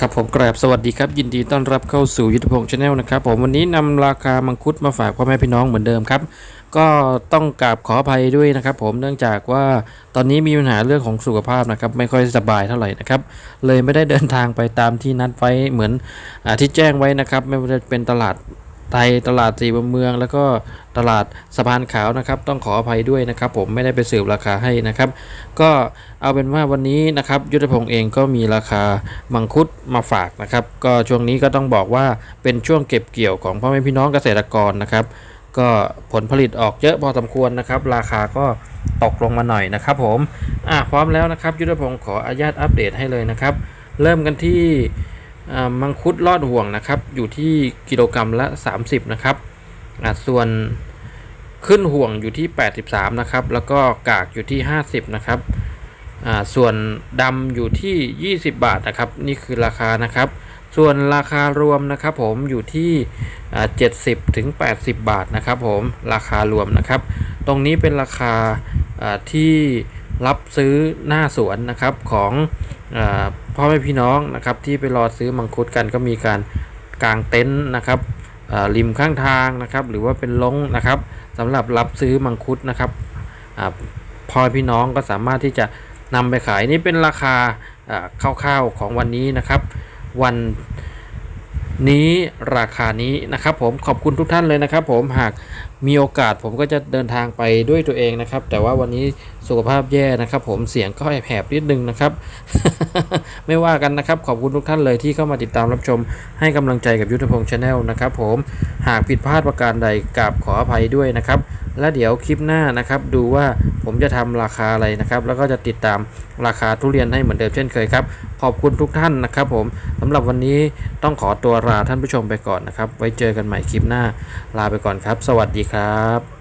ครับผมกราบสวัสดีครับ ยินดีต้อนรับเข้าสู่ยุทธพงศ์ชาแนลนะครับผมวันนี้นำราคามังคุดมาฝากพ่อแม่พี่น้องเหมือนเดิมครับ ก็ต้องกราบขออภัยด้วยนะครับผมเนื่องจากว่าตอนนี้มีปัญหาเรื่องของสุขภาพนะครับไม่ค่อยสบายเท่าไหร่นะครับเลยไม่ได้เดินทางไปตามที่นัดไว้เหมือนอที่แจ้งไว้นะครับ ไม่ว่าจะเป็นตลาด ไทยตลาดสี่มุมเมือง แล้วก็ตลาดสะพานขาวนะครับ ต้องขออภัยด้วยนะครับ ผมไม่ได้ไปสืบราคาให้นะครับ ก็เอาเป็นว่าวันนี้นะครับ ยุทธพงศ์เองก็มีราคามังคุดมาฝากนะครับ ก็ช่วงนี้ก็ต้องบอกว่าเป็นช่วงเก็บเกี่ยวของพ่อแม่พี่น้องเกษตรกรนะครับ ก็ผลผลิตออกเยอะพอสมควรนะครับ ราคาก็ตกลงมาหน่อยนะครับผมอะพร้อมแล้วนะครับ ยุทธพงศ์ขออนุญาตอัปเดตให้เลยนะครับ เริ่มกันที่ มังคุดลอดห่วงนะครับ อยู่ที่กิโลกรรัมละ 30 นะครับส่วนขึ้นห่วงอยู่ที่ 83 นะครับ แล้วก็กากอยู่ที่ 50 นะครับส่วนดำอยู่ที่ 20 บาทนะครับ นี่คือราคานะครับ ส่วนราคารวมนะครับผมอยู่ที่ 70ถึง80 บาทนะครับผมราคารวมนะครับ ตรงนี้เป็นราคาที่รับซื้อหน้าสวนนะครับของ พ่อแม่พี่น้องนะครับที่ไปรอซื้อมังคุดกันก็มีการกางเต็นท์นะครับริมข้างทางนะครับหรือว่าเป็นลงนะครับสำหรับรับซื้อมังคุดนะครับพ่อพี่น้องก็สามารถที่จะนำไปขายนี่เป็นราคาคร่าวๆของวันนี้นะครับ วัน นี้ราคานี้นะครับผมขอบคุณทุกท่านเลยนะครับผมหากมีโอกาสผมก็จะเดินทางไปด้วยตัวเองนะครับ แต่ว่าวันนี้สุขภาพแย่นะครับ ผมเสียงก็แหบๆนิดนึงนะครับ ไม่ว่ากันนะครับ ขอบคุณทุกท่านเลยที่เข้ามาติดตามรับชม ให้กำลังใจกับยุทธพงศ์ชาแนลนะครับ ผมหากผิดพลาดประการใดกราบขออภัยด้วยนะครับ และเดี๋ยวคลิปหน้านะครับ ดูว่าผมจะทำราคาอะไรนะครับ แล้วก็จะติดตามราคาทุเรียนให้เหมือนเดิมเช่นเคยครับ ขอบคุณทุกท่านนะครับผมสำหรับวันนี้ต้องขอตัวลาท่านผู้ชมไปก่อนนะครับ ไว้เจอกันใหม่คลิปหน้าลาไปก่อนครับ สวัสดีครับ